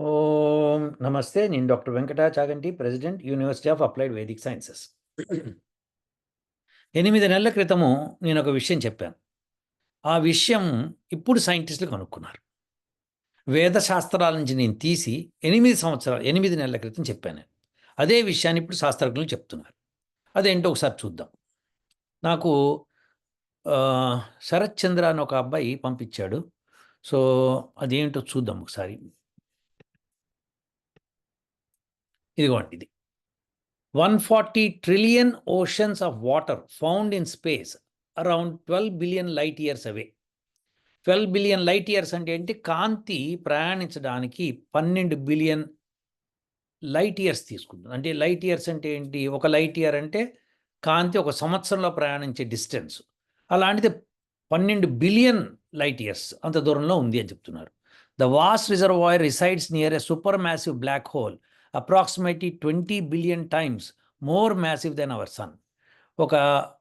ఓం నమస్తే నేను doctor Venkata Chaganti president university of applied Vedic sciences. ఎనిమిది నెలల క్రితము నేను ఒక విషయం చెప్పాను. ఆ విషయం ఇప్పుడు సైంటిస్టులు కనుక్కున్నారు. వేద శాస్త్రాల నుంచి నేను తీసి ఎనిమిది సంవత్సరాలు ఎనిమిది నెలల క్రితం చెప్పాను అదే విషయాన్ని ఇప్పుడు శాస్త్రజ్ఞులు చెప్తున్నారు. అదేంటో ఒకసారి చూద్దాం. నాకు శరత్ చంద్ర అని ఒక అబ్బాయి పంపించాడు. సో అదేంటో చూద్దాం ఒకసారి. ఇదిగోండి ఇది. One forty trillion oceans of water found in space around twelve billion light years away. Twelve billion light years అంటే ఏంటి? కాంతి ప్రయాణించడానికి పన్నెండు బిలియన్ లైట్ ఇయర్స్ తీసుకుంటుంది. అంటే లైట్ ఇయర్స్ అంటే ఏంటి? ఒక లైట్ ఇయర్ అంటే కాంతి ఒక సంవత్సరంలో ప్రయాణించే డిస్టెన్స్. అలాంటిది పన్నెండు బిలియన్ లైట్ ఇయర్స్ అంత దూరంలో ఉంది అని చెప్తున్నారు. The vast reservoir resides near a super massive black hole approximately twenty billion times more massive than our sun ఒక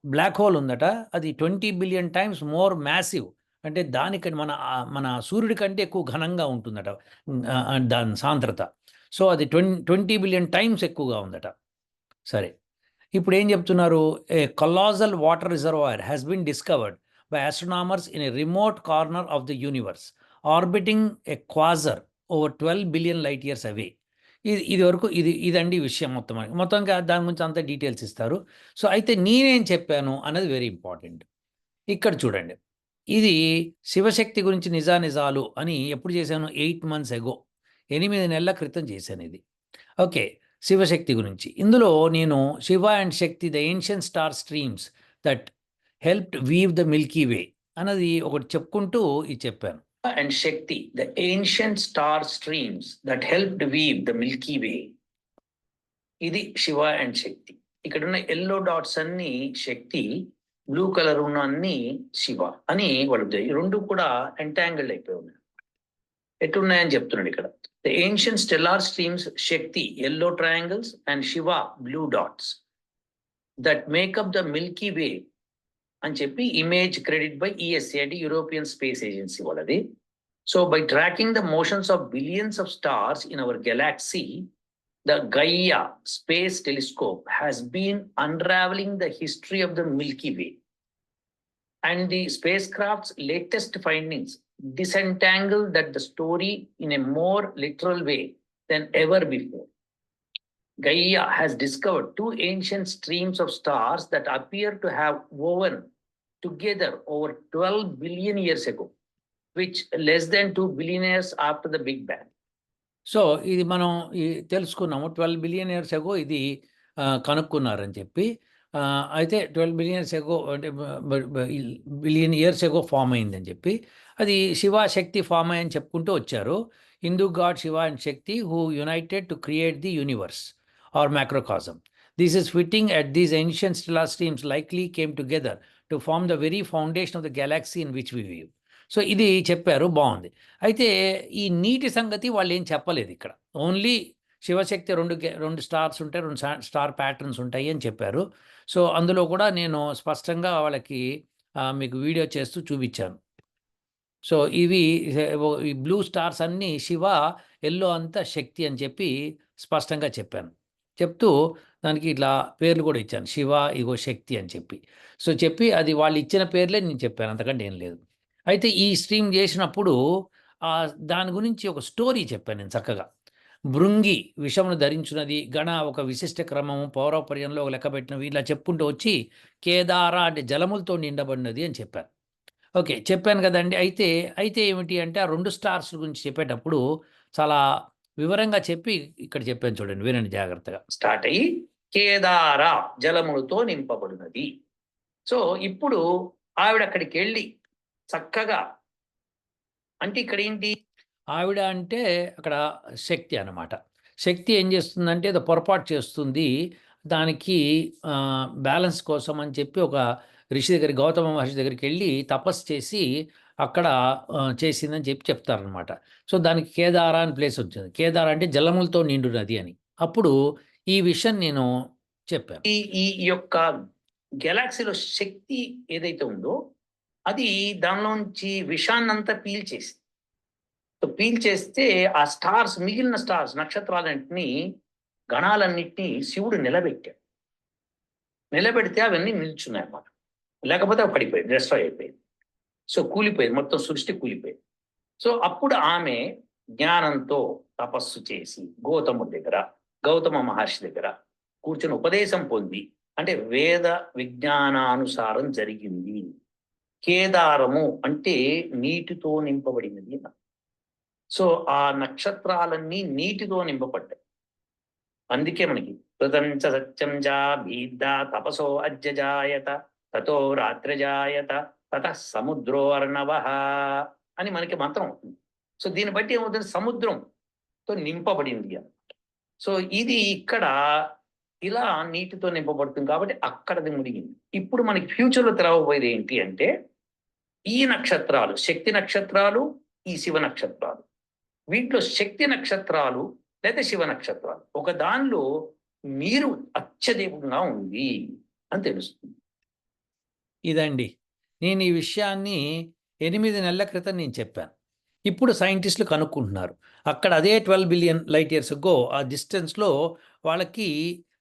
బ్లాక్ హోల్ ఉందట అది twenty billion times more massive అంటే దానికంటే మన మన సూర్యుడి కంటే ఎక్కువ ఘనంగా ఉంటుందట దాని సాంద్రత. సో అది ట్వంటీ ట్వంటీ బిలియన్ టైమ్స్ ఎక్కువగా ఉందట. సరే. ఇప్పుడు ఏం చెప్తున్నారు? A colossal water reservoir has been discovered by astronomers in a remote corner of the universe orbiting a quasar over twelve billion light years away ఇది ఇది వరకు ఇది ఇదండి విషయం మొత్తం మొత్తంగా దాని గురించి అంత డీటెయిల్స్ ఇస్తారు. సో అయితే నేనేం చెప్పాను అన్నది వెరీ ఇంపార్టెంట్. ఇక్కడ చూడండి. ఇది శివశక్తి గురించి నిజానిజాలు అని ఎప్పుడు చేశాను? Eight months ago. ఎనిమిది నెలల క్రితం చేశాను ఇది. ఓకే. శివశక్తి గురించి. ఇందులో నేను Shiva and Shakti the ancient star streams that helped weave the Milky Way అన్నది ఒకటి చెప్పుకుంటూ ఇది చెప్పాను. And Shakti the ancient star streams that helped weave the Milky Way ఇది శివ అండ్ శక్తి ఇక్కడ ఉన్న ఎల్లో డాట్స్ అన్ని శక్తి బ్లూ కలర్ ఉన్న అన్ని శివ అని వాళ్ళు ఈ రెండు కూడా ఎంటాంగిల్డ్ అయిపోయి ఉన్నాయి. ఎట్టున్నాయని చెప్తున్నాడు ఇక్కడ. The ancient stellar streams Shakti yellow triangles and Shiva blue dots that make up the Milky Way అని చెప్పి ఇమేజ్ క్రెడిట్ బై ఈఎస్సి అంటే యూరోపియన్ స్పేస్ ఏజెన్సీ వాళ్ళది so by tracking the motions of billions of stars in our galaxy the Gaia Space Telescope has been unraveling the history of the Milky Way. And the spacecraft's latest findings disentangle that the story in a more literal way than ever before. Gaia has discovered two ancient streams of stars that appear to have woven together over 12 billion years ago, which less than 2 billion years after the Big Bang. So ఇది మనం ఈ తెలుసుకున్నాము. Twelve billion years ఎగో ఇది కనుక్కున్నారని చెప్పి అయితే twelve billion years ago అంటే billion years ago form అయిందని చెప్పి అది శివ శక్తి ఫామ్ అయ్యని చెప్పుకుంటూ వచ్చారు. Hindu god Shiva and Shakti who united to create the universe or macrocosm. This is fitting at these ancient stellar streams likely came together to form the very foundation of the galaxy in which we view so ఇది చెప్పారు. బాగుంది. అయితే ఈ నీటి సంగతి వాళ్ళు ఏం చెప్పలేదు ఇక్కడ. ఓన్లీ శివశక్తి రెండు గె- రెండు స్టార్స్ ఉంటాయి రెండు స్టార్ ప్యాటర్న్స్ ఉంటాయి అని చెప్పారు. సో అందులో కూడా నేను స్పష్టంగా వాళ్ళకి మీకు వీడియో చేస్తూ చూపించాను. సో ఇవి ఈ బ్లూ స్టార్స్ అన్నీ శివ ఎల్లో అంతా శక్తి అని చెప్పి స్పష్టంగా చెప్పాను. చెప్తూ దానికి ఇట్లా పేర్లు కూడా ఇచ్చాను. శివ ఇగో శక్తి అని చెప్పి. సో చెప్పి అది వాళ్ళు ఇచ్చిన పేర్లే నేను చెప్పాను. అంతకంటే ఏం లేదు. అయితే ఈ స్ట్రీమ్ చేసినప్పుడు దాని గురించి ఒక స్టోరీ చెప్పాను నేను చక్కగా. భృంగి విషమును ధరించున్నది గణ ఒక విశిష్ట క్రమము పౌరపర్యంలో ఒక లెక్క పెట్టినవి ఇలా చెప్పుకుంటూ వచ్చి కేదార అంటే జలములతో నిండబడినది అని చెప్పాను. ఓకే చెప్పాను కదండి. అయితే అయితే ఏమిటి అంటే ఆ రెండు స్టార్స్ గురించి చెప్పేటప్పుడు చాలా వివరంగా చెప్పి ఇక్కడ చెప్పాను చూడండి వినండి జాగ్రత్తగా. స్టార్ట్ అయ్యి కేదార జలములతో నింపబడినది. సో ఇప్పుడు ఆవిడ అక్కడికి వెళ్ళి చక్కగా అంటే ఇక్కడ ఏంటి? ఆవిడ అంటే అక్కడ శక్తి అన్నమాట. శక్తి ఏం చేస్తుందంటే ఏదో పొరపాటు చేస్తుంది. దానికి బ్యాలెన్స్ కోసం అని చెప్పి ఒక ఋషి దగ్గర గౌతమ మహర్షి దగ్గరికి వెళ్ళి తపస్సు చేసి అక్కడ చేసిందని చెప్పి చెప్తారనమాట సో దానికి కేదార అని ప్లేస్ వచ్చింది. కేదార అంటే జలములతో నిండునది అని. అప్పుడు ఈ విషయం నేను చెప్పాను. ఈ ఈ యొక్క గెలాక్సీలో శక్తి ఏదైతే ఉందో అది దానిలోంచి విషాన్నంతా పీల్చేసి పీల్చేస్తే ఆ స్టార్స్ మిగిలిన స్టార్స్ నక్షత్రాలన్నింటినీ గణాలన్నింటినీ శివుడు నిలబెట్టాడు. నిలబెడితే అవన్నీ నిల్చున్నాయి అన్నమాట లేకపోతే పడిపోయింది డిస్ట్రాయ్ అయిపోయింది సో కూలిపోయింది మొత్తం సృష్టి కూలిపోయింది. సో అప్పుడు ఆమె జ్ఞానంతో తపస్సు చేసి గౌతముడి దగ్గర గౌతమ మహర్షి దగ్గర కూర్చొని ఉపదేశం పొంది అంటే వేద విజ్ఞానానుసారం జరిగింది. కేదారము అంటే నీటితో నింపబడినది సో ఆ నక్షత్రాలన్నీ నీటితో నింపబడ్డాయి. అందుకే మనకి కృతంచ సత్యం జా భీద్ద తపసో అజ్జజాయత తతో రాత్రజాయత తత సముద్రో అర్ణవ అని మనకి మంత్రం అవుతుంది. సో దీన్ని బట్టి ఏమవుతుంది? సముద్రంతో నింపబడింది సో ఇది ఇక్కడ ఇలా నీటితో నింపబడుతుంది కాబట్టి అక్కడది మునిగింది. ఇప్పుడు మనకి ఫ్యూచర్లో తెరవబోయేది ఏంటి అంటే ఈ నక్షత్రాలు శక్తి నక్షత్రాలు ఈ శివ నక్షత్రాలు. వీటిలో శక్తి నక్షత్రాలు లేదా శివ నక్షత్రాలు. ఒక దానిలో నీరు అత్యధికంగా ఉంది అని తెలుస్తుంది. ఇదండి. నేను ఈ విషయాన్ని ఎనిమిది నెలల క్రితం నేను చెప్పాను. ఇప్పుడు సైంటిస్టులు కనుక్కుంటున్నారు. అక్కడ అదే twelve billion light years go ఆ డిస్టెన్స్లో వాళ్ళకి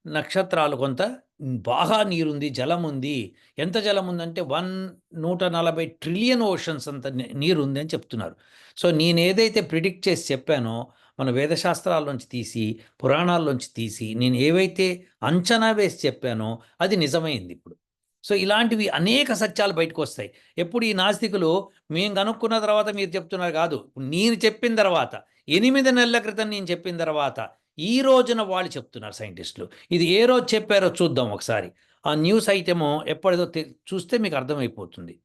నక్షత్రాలు కొంత బాగా నీరుంది జలం ఉంది ఎంత జలం ఉందంటే వన్ నూట నలభై ట్రిలియన్ ఓషన్స్ అంత నీరు ఉంది అని చెప్తున్నారు. సో నేను ఏదైతే ప్రిడిక్ట్ చేసి చెప్పానో మన వేదశాస్త్రాల్లోంచి తీసి పురాణాల్లోంచి తీసి నేను ఏవైతే అంచనా వేసి చెప్పానో అది నిజమైంది ఇప్పుడు. సో ఇలాంటివి అనేక సత్యాలు బయటకు వస్తాయి ఎప్పుడు ఈ నాస్తికులు మేము కనుక్కున్న తర్వాత మీరు చెప్తున్నారు కాదు. నేను చెప్పిన తర్వాత ఎనిమిది నెలల క్రితం నేను చెప్పిన తర్వాత ఈ రోజున వాళ్ళు చెప్తున్నారు సైంటిస్టులు. ఇది ఏ రోజు చెప్పారో చూద్దాం ఒకసారి. ఆ న్యూస్ ఐటెము ఎప్పటిదో తె- చూస్తే మీకు అర్థమైపోతుంది.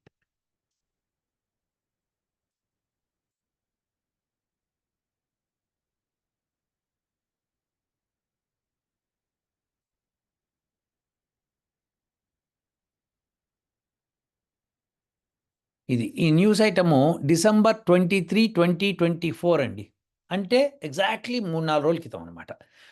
ఇది ఈ news item December twenty three twenty twenty four అండి. అంటే ఎగ్జాక్ట్లీ మూడు నాలుగు రోజుల క్రితం అనమాట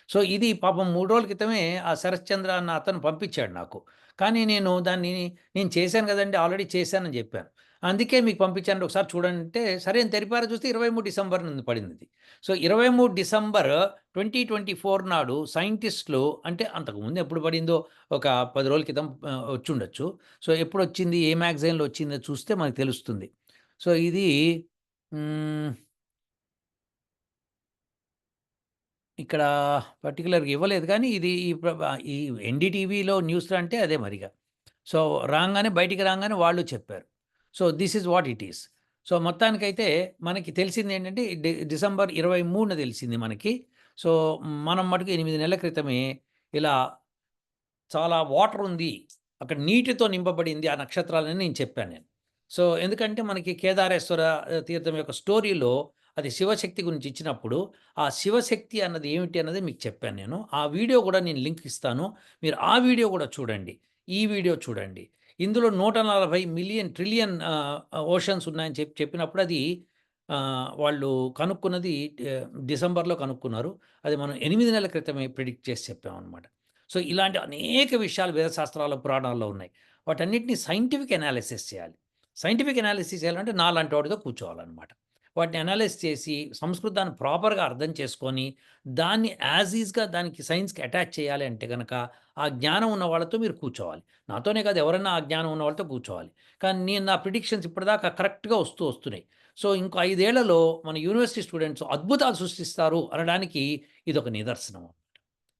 సో ఇది పాపం మూడు రోజుల క్రితమే ఆ శరత్చంద్ర అన్న అతను పంపించాడు నాకు. కానీ నేను దాన్ని నేను చేశాను కదండి ఆల్రెడీ చేశానని చెప్పాను. అందుకే మీకు పంపించాను ఒకసారి చూడండి అంటే సరే అని తెరిపారా చూస్తే ఇరవై మూడు డిసెంబర్ నుండి పడింది. సో ఇరవై మూడు డిసెంబర్ ట్వంటీ ట్వంటీ ఫోర్ నాడు సైంటిస్టులు అంటే అంతకుముందు ఎప్పుడు పడిందో ఒక పది రోజుల క్రితం వచ్చి ఉండొచ్చు సో ఎప్పుడు వచ్చింది ఏ మ్యాగజైన్లో వచ్చిందో చూస్తే మనకు తెలుస్తుంది. సో ఇది ఇక్కడ పర్టికులర్గా ఇవ్వలేదు కానీ ఇది ఈ ఈ ఎన్డీటీవీలో న్యూస్ అంటే అదే మరిగా. సో రాగానే బయటికి రాగానే వాళ్ళు చెప్పారు. So this is what it is. So మొత్తానికైతే మనకి తెలిసింది ఏంటంటే డి- డిసెంబర్ ఇరవై మూడున తెలిసింది మనకి. సో మనం మటుకు ఎనిమిది నెలల క్రితమే ఇలా చాలా వాటర్ ఉంది అక్కడ నీటితో నింపబడింది ఆ నక్షత్రాలని నేను చెప్పాను నేను. సో ఎందుకంటే మనకి కేదారేశ్వర తీర్థం యొక్క స్టోరీలో అది శివశక్తి గురించి ఇచ్చినప్పుడు ఆ శివశక్తి అన్నది ఏమిటి అన్నది మీకు చెప్పాను నేను. ఆ వీడియో కూడా నేను లింక్ ఇస్తాను. మీరు ఆ వీడియో కూడా చూడండి. ఈ వీడియో చూడండి. ఇందులో నూట నలభై మిలియన్ ట్రిలియన్ ఓషన్స్ ఉన్నాయని చెప్పి చెప్పినప్పుడు అది వాళ్ళు కనుక్కున్నది డిసెంబర్లో కనుక్కున్నారు. అది మనం ఎనిమిది నెలల క్రితమే ప్రిడిక్ట్ చేసి చెప్పామన్నమాట. సో ఇలాంటి అనేక విషయాలు వేదశాస్త్రాల పురాణాల్లో ఉన్నాయి. వాటన్నిటిని సైంటిఫిక్ అనాలిసిస్ చేయాలి. సైంటిఫిక్ అనాలిసిస్ చేయాలంటే నాలాంటి వాడితో కూర్చోవాలన్నమాట. వాటిని అనాలిసిస్ చేసి సంస్కృతాన్ని ప్రాపర్గా అర్థం చేసుకొని దాన్ని యాజ్ ఈజ్గా దానికి సైన్స్కి అటాచ్ చేయాలి అంటే కనుక ఆ జ్ఞానం ఉన్న వాళ్ళతో మీరు కూర్చోవాలి. నాతోనే కాదు ఎవరైనా ఆ జ్ఞానం ఉన్న వాళ్ళతో కూర్చోవాలి. కానీ నేను నా ప్రిడిక్షన్స్ ఇప్పటిదాకా కరెక్ట్గా వస్తూ వస్తున్నాయి. సో ఇంకో ఐదేళ్ళలో మన యూనివర్సిటీ స్టూడెంట్స్ అద్భుతాలు సృష్టిస్తారు అనడానికి ఇది ఒక నిదర్శనం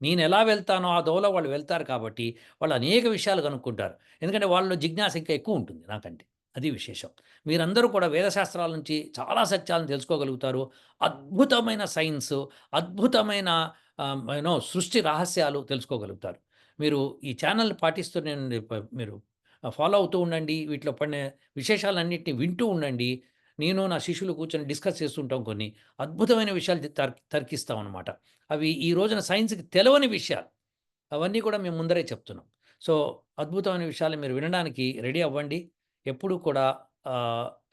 నేను ఎలా వెళ్తానో ఆ దోలో వాళ్ళు వెళ్తారు కాబట్టి వాళ్ళు అనేక విషయాలు కనుక్కుంటారు. ఎందుకంటే వాళ్ళలో జిజ్ఞాస ఇంకా ఎక్కువ ఉంటుంది నాకంటే. అది విశేషం. మీరందరూ కూడా వేదశాస్త్రాల నుంచి చాలా సత్యాలను తెలుసుకోగలుగుతారు. అద్భుతమైన సైన్స్ అద్భుతమైన యూనో సృష్టి రహస్యాలు తెలుసుకోగలుగుతారు. మీరు ఈ ఛానల్ పాటిస్తూనే మీరు ఫాలో అవుతూ ఉండండి. వీటిలో పడిన విశేషాలన్నింటినీ వింటూ ఉండండి. నేను నా శిష్యులు కూర్చొని డిస్కస్ చేస్తుంటాం కొన్ని. అద్భుతమైన విషయాలు తర్ తర్కిస్తాం అనమాట అవి ఈ రోజున సైన్స్కి తెలవని విషయాలు. అవన్నీ కూడా మేము ముందరే చెప్తున్నాం. సో అద్భుతమైన విషయాలు మీరు వినడానికి రెడీ అవ్వండి. ఎప్పుడు కూడా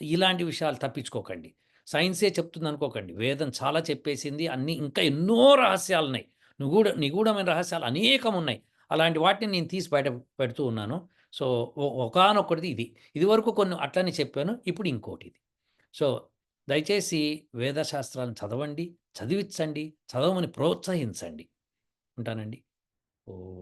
ఇలాంటి విషయాలు తప్పించుకోకండి. సైన్సే చెప్తుంది అనుకోకండి. వేదం చాలా చెప్పేసింది. అన్ని ఇంకా ఎన్నో రహస్యాలు ఉన్నాయి నిగూఢ నిగూఢమైన రహస్యాలు అనేకం ఉన్నాయి అలాంటి వాటిని నేను తీసి బయట పెడుతూ ఉన్నాను. సో ఒకనొకటిది ఇది. ఇది వరకు కొన్ని అట్లనే చెప్పాను. ఇప్పుడు ఇంకోటి ఇది సో దయచేసి వేదశాస్త్రాలను చదవండి చదివించండి చదవమని ప్రోత్సహించండి. ఉంటానండి. ఓ